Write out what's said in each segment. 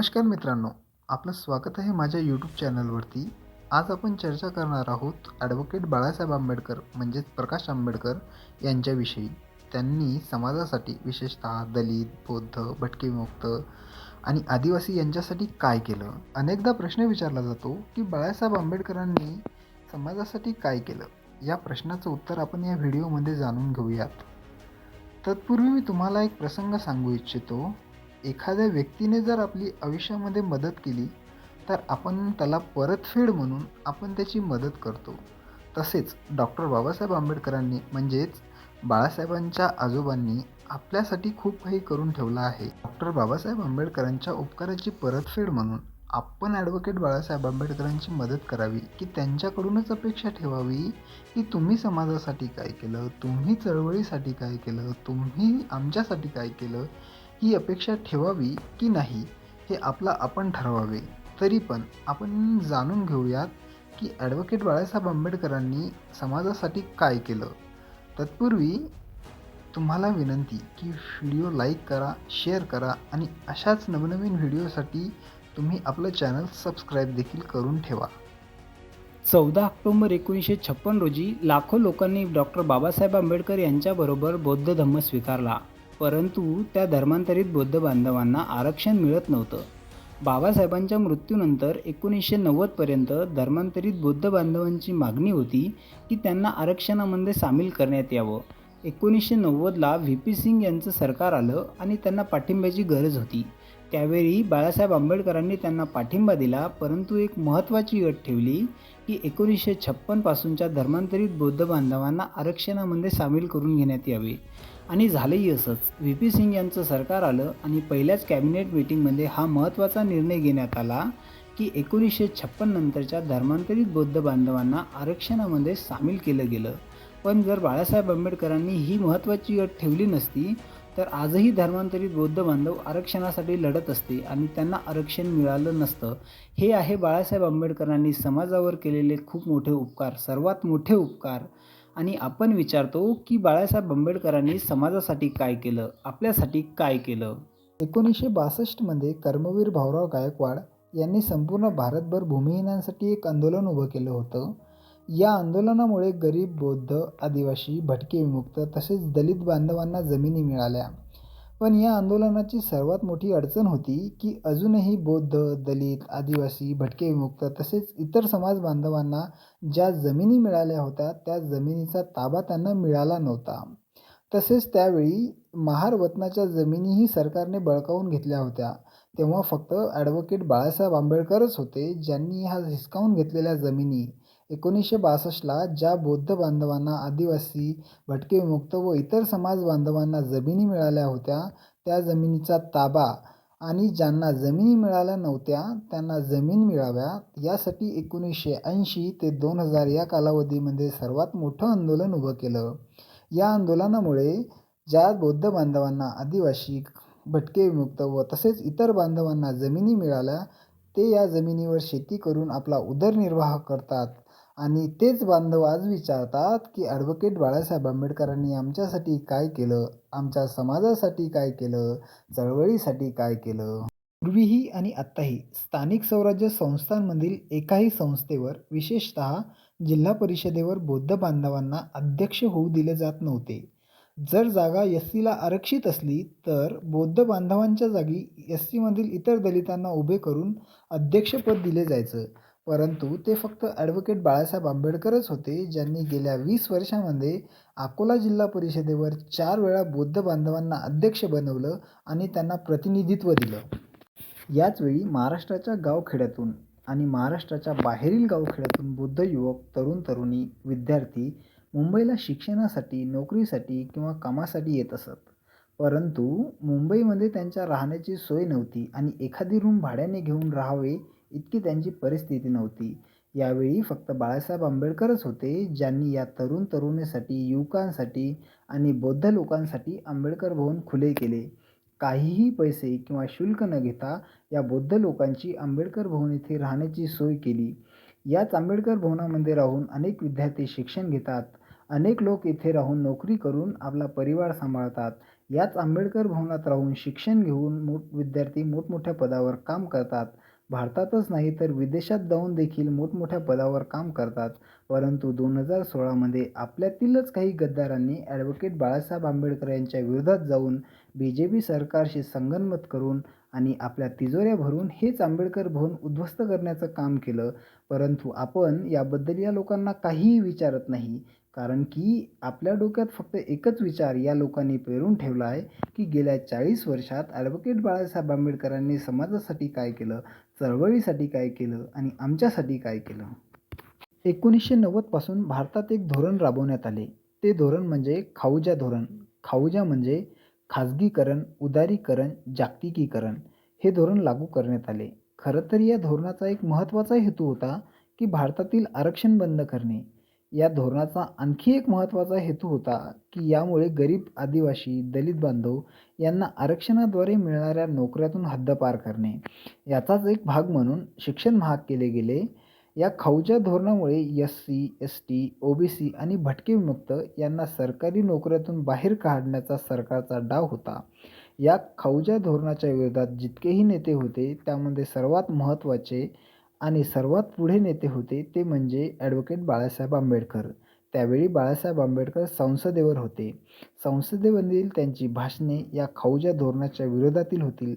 नमस्कार मित्रांनो आपलं स्वागत आहे माझ्या यूट्यूब चॅनलवरती. आज आपण चर्चा करणार आहोत ॲडव्होकेट बाळासाहेब आंबेडकर म्हणजेच प्रकाश आंबेडकर यांच्याविषयी. त्यांनी समाजासाठी विशेषतः दलित बौद्ध भटकेमुक्त आणि आदिवासी यांच्यासाठी काय केलं? अनेकदा प्रश्न विचारला जातो की बाळासाहेब आंबेडकरांनी समाजासाठी काय केलं? या प्रश्नाचं उत्तर आपण या व्हिडिओमध्ये जाणून घेऊयात. तत्पूर्वी मी तुम्हाला एक प्रसंग सांगू इच्छितो. एखाद्या व्यक्तीने जर आपली आयुष्यामध्ये मदत केली तर आपण त्याला परतफेड म्हणून आपण त्याची मदत करतो. तसेच डॉक्टर बाबासाहेब आंबेडकरांनी म्हणजेच बाळासाहेबांच्या आजोबांनी आपल्यासाठी खूप काही करून ठेवलं आहे. डॉक्टर बाबासाहेब आंबेडकरांच्या उपकाराची परतफेड म्हणून आपण ॲडव्होकेट बाळासाहेब आंबेडकरांची मदत करावी की त्यांच्याकडूनच अपेक्षा ठेवावी की तुम्ही समाजासाठी काय केलं तुम्ही चळवळीसाठी काय केलं तुम्ही आमच्यासाठी काय केलं ही अपेक्षा ठेवावी की नाही हे आपला आपण ठरवावे. तरी पण आपण जाणून घेऊयात की ॲडव्होकेट बाळासाहेब आंबेडकरांनी समाजासाठी काय केलं. तत्पूर्वी तुम्हाला विनंती की व्हिडिओ लाईक करा शेअर करा आणि अशाच नवनवीन व्हिडिओसाठी तुम्ही आपलं चॅनल सबस्क्राईब देखील करून ठेवा. चौदा ऑक्टोबर एकोणीसशे छप्पन रोजी लाखो लोकांनी डॉक्टर बाबासाहेब आंबेडकर यांच्याबरोबर बौद्ध धम्म स्वीकारला. परंतु त्या धर्मांतरित बौद्ध बांधवांना आरक्षण मिळत नव्हतं. बाबासाहेबांच्या मृत्यूनंतर एकोणीसशे नव्वदपर्यंत धर्मांतरित बौद्ध बांधवांची मागणी होती की त्यांना आरक्षणामध्ये सामील करण्यात यावं. एकोणीसशे नव्वदला व्ही. पी. सिंग यांचं सरकार आलं आणि त्यांना पाठिंब्याची गरज होती. त्यावेळी बाळासाहेब आंबेडकरांनी त्यांना पाठिंबा दिला परंतु एक महत्त्वाची अट ठेवली की एकोणीसशे छप्पनपासूनच्या धर्मांतरित बौद्ध बांधवांना आरक्षणामध्ये सामील करून घेण्यात यावे. आणि झालंही असंच. व्ही पी सिंग यांचं सरकार आलं आणि पहिल्याच कॅबिनेट मीटिंगमध्ये हा महत्त्वाचा निर्णय घेण्यात आला की एकोणीसशे छप्पन नंतरच्या धर्मांतरित बौद्ध बांधवांना आरक्षणामध्ये सामील केलं गेलं. पण जर बाळासाहेब आंबेडकरांनी ही महत्त्वाची अट ठेवली नसती तर आजही धर्मांतरित बौद्ध बांधव आरक्षणासाठी लढत असते आणि त्यांना आरक्षण मिळालं नसतं. हे आहे बाळासाहेब आंबेडकरांनी समाजावर केलेले खूप मोठे उपकार सर्वात मोठे उपकार. आणि आपण विचारतो की बाळासाहेब आंबेडकरांनी समाजासाठी काय केलं? आपल्यासाठी काय केलं? एकोणीसशे बासष्टमध्ये कर्मवीर भाऊराव गायकवाड यांनी संपूर्ण भारतभर भूमिहीनांसाठी एक आंदोलन उभं केलं होतं. या आंदोलनामुळे गरीब बौद्ध आदिवासी भटके विमुक्त तसेच दलित बांधवांना जमिनी मिळाल्या. पण या आंदोलनाची सर्वात मोठी अडचण होती की अजूनही बौद्ध दलित आदिवासी भटके विमुक्त तसेच इतर समाज बांधवांना ज्या जमिनी मिळाल्या होत्या त्या जमिनीचा ताबा त्यांना मिळाला नव्हता. तसेच त्यावेळी महार वतनाच्या जमिनीही सरकारने बळकावून घेतल्या होत्या. तेव्हा फक्त ॲडव्होकेट बाळासाहेब आंबेडकरच होते ज्यांनी ह्या हिसकावून घेतलेल्या जमिनी. एकोणीसशे बासष्टला ज्या बौद्ध बांधवांना आदिवासी भटके विमुक्त व इतर समाज बांधवांना जमिनी मिळाल्या होत्या त्या जमिनीचा ताबा आणि ज्यांना जमिनी मिळाल्या नव्हत्या त्यांना जमीन मिळाव्या यासाठी एकोणीसशे ऐंशी ते दोन हजार या कालावधीमध्ये सर्वात मोठं आंदोलन उभं केलं. या आंदोलनामुळे ज्या बौद्ध बांधवांना आदिवासी भटके विमुक्त व तसेच इतर बांधवांना जमिनी मिळाल्या ते या जमिनीवर शेती करून आपला उदरनिर्वाह करतात. आणि तेच बांधव आज विचारतात की ॲडव्होकेट बाळासाहेब आंबेडकरांनी आमच्यासाठी काय केलं? आमच्या समाजासाठी काय केलं? चळवळीसाठी काय केलं? पूर्वीही आणि आत्ताही स्थानिक स्वराज्य संस्थांमधील एकाही संस्थेवर विशेषतः जिल्हा परिषदेवर बौद्ध बांधवांना अध्यक्ष होऊ दिले जात नव्हते. जर जागा एस सीला आरक्षित असली तर बौद्ध बांधवांच्या जागी एस सीमधील इतर दलितांना उभे करून अध्यक्षपद दिले जायचं. परंतु ते फक्त ॲडव्होकेट बाळासाहेब आंबेडकरच होते ज्यांनी गेल्या वीस वर्षामध्ये अकोला जिल्हा परिषदेवर चार वेळा बौद्ध बांधवांना अध्यक्ष बनवलं आणि त्यांना प्रतिनिधित्व दिलं. याचवेळी महाराष्ट्राच्या गावखेड्यातून आणि महाराष्ट्राच्या बाहेरील गावखेड्यातून बौद्ध युवक तरुण तरुणी विद्यार्थी मुंबईला शिक्षणासाठी नोकरीसाठी किंवा कामासाठी येत असत. परंतु मुंबईमध्ये त्यांच्या राहण्याची सोय नव्हती आणि एखादी रूम भाड्याने घेऊन राहावे इतकी त्यांची परिस्थिती नव्हती. यावेळी फक्त बाळासाहेब आंबेडकरच होते ज्यांनी या तरुण तरुणीसाठी युवकांसाठी आणि बौद्ध लोकांसाठी आंबेडकर भवन खुले केले. काहीही पैसे किंवा शुल्क न घेता या बौद्ध लोकांची आंबेडकर भवन येथे राहण्याची सोय केली. याच आंबेडकर भवनामध्ये राहून अनेक विद्यार्थी शिक्षण घेतात. अनेक लोक इथे राहून नोकरी करून आपला परिवार सांभाळतात. याच आंबेडकर भवनात राहून शिक्षण घेऊन मोठ विद्यार्थी मोठमोठ्या पदावर काम करतात. भारतातच नाही तर विदेशात जाऊन देखील मोठमोठ्या पदावर काम करतात. परंतु दोन हजार सोळामध्ये आपल्यातीलच काही गद्दारांनी ॲडव्होकेट बाळासाहेब आंबेडकर यांच्या विरोधात जाऊन बी जे पी सरकारशी संगनमत करून आणि आपल्या तिजोऱ्या भरून हेच आंबेडकर भवन उद्ध्वस्त करण्याचं काम केलं. परंतु आपण याबद्दल या लोकांना काहीही विचारत नाही. कारण की आपल्या डोक्यात फक्त एकच विचार या लोकांनी पेरून ठेवला आहे की गेल्या चाळीस वर्षात ॲडव्होकेट बाळासाहेब आंबेडकरांनी समाजासाठी काय केलं? चळवळीसाठी काय केलं आणि आमच्यासाठी काय केलं? एकोणीसशे नव्वदपासून भारतात एक धोरण राबवण्यात आले. ते धोरण म्हणजे खाऊजा धोरण. खाऊजा म्हणजे खाजगीकरण उदारीकरण जागतिकीकरण हे धोरण लागू करण्यात आले. खरं तर या धोरणाचा एक महत्त्वाचा हेतू होता की भारतातील आरक्षण बंद करणे. या धोरणाचा आणखी एक महत्त्वाचा हेतू होता की यामुळे गरीब आदिवासी दलित बांधव यांना आरक्षणाद्वारे मिळणाऱ्या नोकऱ्यातून हद्दपार करणे. याचाच एक भाग म्हणून शिक्षण महाग केले गेले. या खाऊच्या धोरणामुळे S C S T O B C आणि भटके विमुक्त यांना सरकारी नोकऱ्यातून बाहेर काढण्याचा सरकारचा डाव होता. या खाऊच्या धोरणाच्या विरोधात जितकेही नेते होते त्यामध्ये सर्वात महत्त्वाचे आणि सर्वात पुढे नेते होते ते म्हणजे ॲडव्होकेट बाळासाहेब आंबेडकर. त्यावेळी बाळासाहेब आंबेडकर संसदेवर होते. संसदेमधील त्यांची भाषणे या खाऊजा धोरणाच्या विरोधातील होती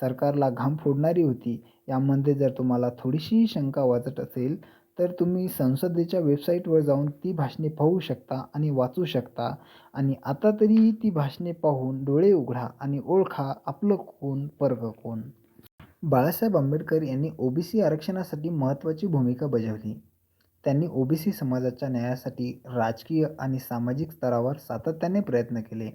सरकारला घाम फोडणारी होती. यामध्ये जर तुम्हाला थोडीशीही शंका वाटत असेल तर तुम्ही संसदेच्या वेबसाईटवर जाऊन ती भाषणे पाहू शकता आणि वाचू शकता. आणि आता तरीही ती भाषणे पाहून डोळे उघडा आणि ओळखा आपलं कोण पर्ग कोण. बाळासाहेब आंबेडकर यांनी ओबीसी आरक्षणासाठी महत्त्वाची भूमिका बजावली. त्यांनी ओबीसी समाजाच्या न्यायासाठी राजकीय आणि सामाजिक स्तरावर सातत्याने प्रयत्न केले.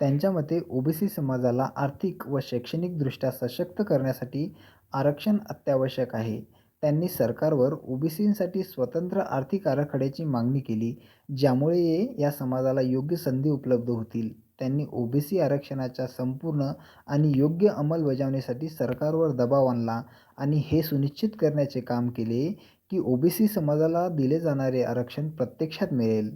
त्यांच्या मते ओबीसी समाजाला आर्थिक व शैक्षणिकदृष्ट्या सशक्त करण्यासाठी आरक्षण अत्यावश्यक आहे. त्यांनी सरकारवर ओबीसींसाठी स्वतंत्र आर्थिक आराखड्याची मागणी केली ज्यामुळे या समाजाला योग्य संधी उपलब्ध होतील. त्यांनी ओबीसी आरक्षणाच्या संपूर्ण आणि योग्य अंमलबजावणीसाठी सरकारवर दबाव आणला आणि हे सुनिश्चित करण्याचे काम केले की ओबीसी समाजाला दिले जाणारे आरक्षण प्रत्यक्षात मिळेल.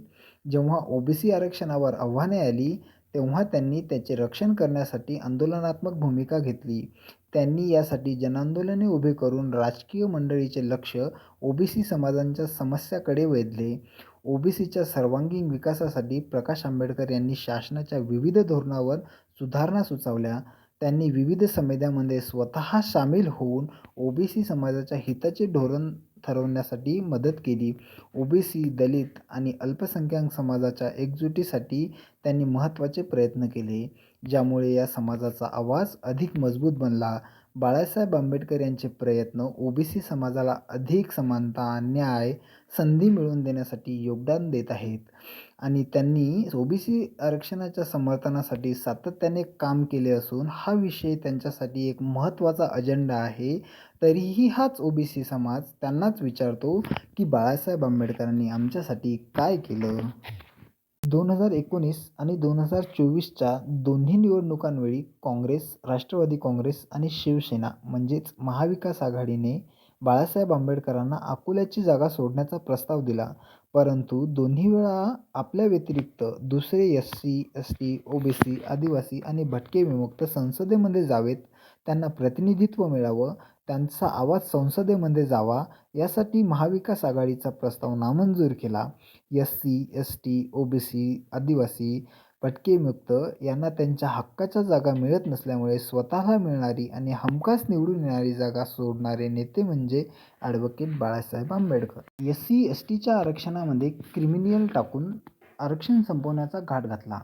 जेव्हा ओबीसी आरक्षणावर आव्हाने आली तेव्हा त्यांनी त्याचे रक्षण करण्यासाठी आंदोलनात्मक भूमिका घेतली. त्यांनी यासाठी जनांदोलने उभे करून राजकीय मंडळीचे लक्ष ओबीसी समाजांच्या समस्याकडे वेधले. ओबीसीच्या सर्वांगीण विकासासाठी प्रकाश आंबेडकर यांनी शासनाच्या विविध धोरणावर सुधारणा सुचवल्या. त्यांनी विविध समित्यांमध्ये स्वतः सामील होऊन ओबीसी समाजाच्या हिताचे धोरण ठरवण्यासाठी मदत केली. ओबीसी दलित आणि अल्पसंख्याक समाजाच्या एकजुटीसाठी त्यांनी महत्त्वाचे प्रयत्न केले. ज्यामुळे या समाजाचा आवाज अधिक मजबूत बनला. बाळासाहेब आंबेडकर यांचे प्रयत्न ओबीसी समाजाला अधिक समानता न्याय संधी मिळवून देण्यासाठी योगदान देत आहेत. आणि त्यांनी ओबीसी आरक्षणाच्या समर्थनासाठी सातत्याने काम केले असून हा विषय त्यांच्यासाठी एक महत्त्वाचा अजेंडा आहे. तरीही हाच ओबीसी समाज त्यांनाच विचारतो की बाळासाहेब आंबेडकरांनी आमच्यासाठी काय केलं? दोन हजार एकोणीस आणि दोन हजार चोवीसच्या दोन्ही निवडणुकांवेळी काँग्रेस राष्ट्रवादी काँग्रेस आणि शिवसेना म्हणजेच महाविकास आघाडीने बाळासाहेब आंबेडकरांना अकोल्याची जागा सोडण्याचा प्रस्ताव दिला. परंतु दोन्ही वेळा आपल्या व्यतिरिक्त दुसरे S C S T O B C आदिवासी आणि भटके विमुक्त संसदेमध्ये जावेत त्यांना प्रतिनिधित्व मिळावं त्यांचा आवाज संसदेमध्ये जावा यासाठी महाविकास आघाडीचा प्रस्ताव नामंजूर केला. S C S T O B C आदिवासी भटके यांना त्यांच्या हक्काच्या जागा मिळत नसल्यामुळे स्वतःला मिळणारी आणि हमखास निवडून येणारी जागा सोडणारे नेते म्हणजे advocate Balasaheb Ambedkar. S C S टीच्या आरक्षणामध्ये क्रिमिनियल टाकून आरक्षण संपवण्याचा घाट घातला.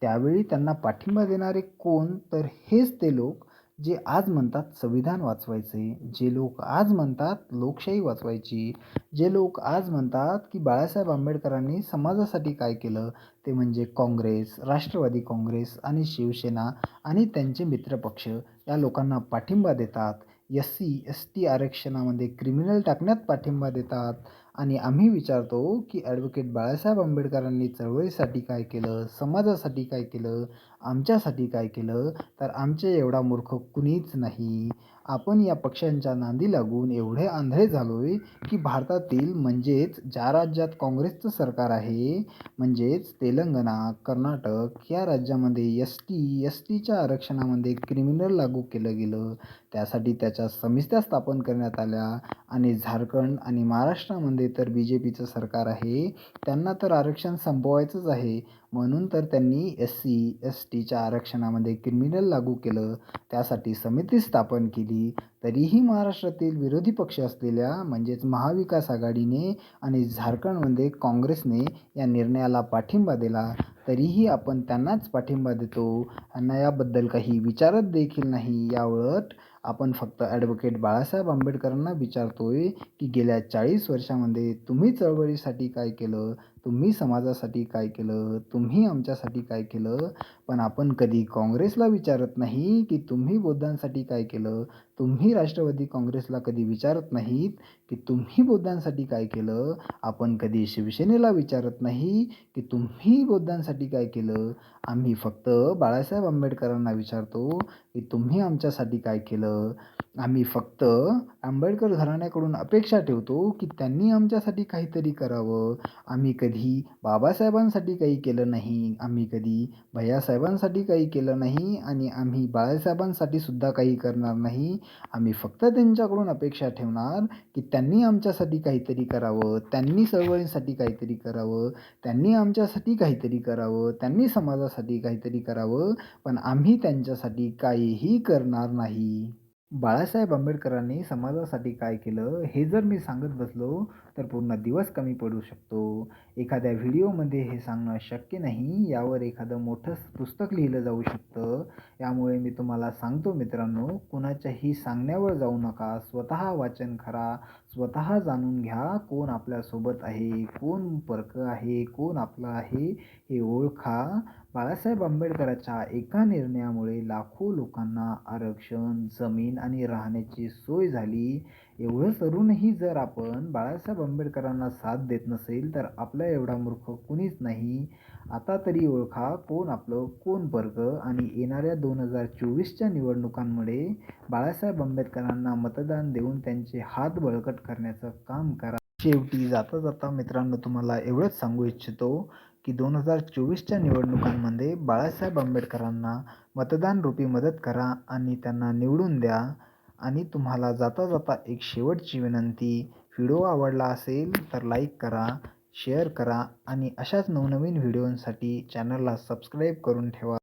त्यावेळी त्यांना पाठिंबा देणारे कोण? तर हेच ते लोक जे आज म्हणतात संविधान वाचवायचे जे लोक आज म्हणतात लोकशाही वाचवायची जे लोक आज म्हणतात की बाळासाहेब आंबेडकरांनी समाजासाठी काय केलं ते म्हणजे काँग्रेस राष्ट्रवादी काँग्रेस आणि शिवसेना आणि त्यांचे मित्रपक्ष या लोकांना पाठिंबा देतात. एस सी एस टी आरक्षणामध्ये क्रिमिनल टाकण्यात पाठिंबा देतात. आणि आम्ही विचारतो की ॲडव्होकेट बाळासाहेब आंबेडकरांनी चळवळीसाठी काय केलं? समाजासाठी काय केलं? आमच्यासाठी काय केलं? तर आमच्या एवढा मूर्ख कुणीच नाही. आपण या पक्षांच्या नादी लागून एवढे आंधळे झालोय की भारतातील म्हणजेच ज्या राज्यात काँग्रेसचं सरकार आहे म्हणजेच तेलंगणा कर्नाटक या राज्यामध्ये एस टी एस टीच्या आरक्षणामध्ये क्रिमिनल लागू केलं गेलं. त्यासाठी त्याच्या समित्या स्थापन करण्यात आल्या. आणि झारखंड आणि महाराष्ट्रामध्ये तर बी जे पीचं सरकार आहे त्यांना तर आरक्षण संपवायचंच आहे. म्हणून तर त्यांनी एस सी एस टीच्या आरक्षणामध्ये क्रिमिनल लागू केलं. त्यासाठी समिती स्थापन केली. तरीही महाराष्ट्रातील विरोधी पक्ष असलेल्या म्हणजेच महाविकास आघाडीने आणि झारखंडमध्ये काँग्रेसने या निर्णयाला पाठिंबा दिला. तरीही आपण त्यांनाच पाठिंबा देतो. यांना याबद्दल काही विचारत देखील नाही. याउलट आपण फक्त ॲडव्होकेट बाळासाहेब आंबेडकरांना विचारतोय की गेल्या चाळीस वर्षामध्ये तुम्ही चळवळीसाठी काय केलं? तुम्ही समाजासाठी काय केलं? तुम्ही आमच्यासाठी काय केलं? पण आपण कधी काँग्रेसला विचारत नाही की तुम्ही बौद्धांसाठी काय केलं? तुम्ही राष्ट्रवादी काँग्रेसला कधी विचारत नाहीत की तुम्ही बौद्धांसाठी काय केलं? आपण कधी शिवसेनेला विचारत नाही की तुम्ही बौद्धांसाठी काय केलं? आम्ही फक्त बाळासाहेब आंबेडकरांना विचारतो की तुम्ही आमच्यासाठी काय केलं? आम्ही फक्त आंबेडकर घराण्याकडून अपेक्षा ठेवतो की त्यांनी आमच्यासाठी काहीतरी करावं. आम्ही कधी बाबासाहेबांसाठी काही केलं नाही. आम्ही कधी भैयासाहेबांसाठी काही केलं नाही. आणि आम्ही बाळासाहेबांसाठी सुद्धा काही करणार नाही. आम्ही फक्त त्यांच्याकडून अपेक्षा ठेवणार की त्यांनी आमच्यासाठी काहीतरी करावं. त्यांनी चळवळींसाठी काहीतरी करावं. त्यांनी आमच्यासाठी काहीतरी करावं. त्यांनी समाजासाठी काहीतरी करावं. पण आम्ही त्यांच्यासाठी काहीही करणार नाही. बाळासाहेब आंबेडकरांनी समाजासाठी काय केलं हे जर मी सांगत बसलो तर पूर्ण दिवस कमी पडू शकतो. एखाद्या व्हिडिओमध्ये हे सांगणं शक्य नाही यावर एखादं मोठं पुस्तक लिहिलं जाऊ शकतं. यामुळे मी तुम्हाला सांगतो मित्रांनो कुणाच्याही सांगण्यावर जाऊ नका. स्वतः वाचन करा स्वतः जाणून घ्या कोण आपल्यासोबत आहे कोण परकं आहे कोण आपलं आहे हे ओळखा. बाळासाहेब आंबेडकरांच्या एका निर्णयामुळे लाखो लोकांना आरक्षण जमीन आणि राहण्याची सोय झाली. एवढं करूनही जर आपण बाळासाहेब आंबेडकरांना साथ देत नसेल तर आपला एवढा मूर्ख कुणीच नाही. आता तरी ओळखा कोण आपलं कोण वर्ग आणि येणाऱ्या दोन हजार चोवीसच्या निवडणुकांमुळे बाळासाहेब आंबेडकरांना मतदान देऊन त्यांचे हात बळकट करण्याचं काम करा. शेवटी जाता जाता मित्रांनो तुम्हाला एवढंच सांगू इच्छितो की दोन हजार चोवीसच्या निवडणुकांमध्ये बाळासाहेब आंबेडकरांना मतदान रूपी मदत करा आणि त्यांना निवडून द्या आणि तुम्हाला जाता जाता एक शेवटची विनंती व्हिडिओ आवडला असेल तर लाईक करा शेअर करा आणि अशाच नवनवीन व्हिडिओंसाठी चॅनलला सबस्क्राईब करून ठेवा.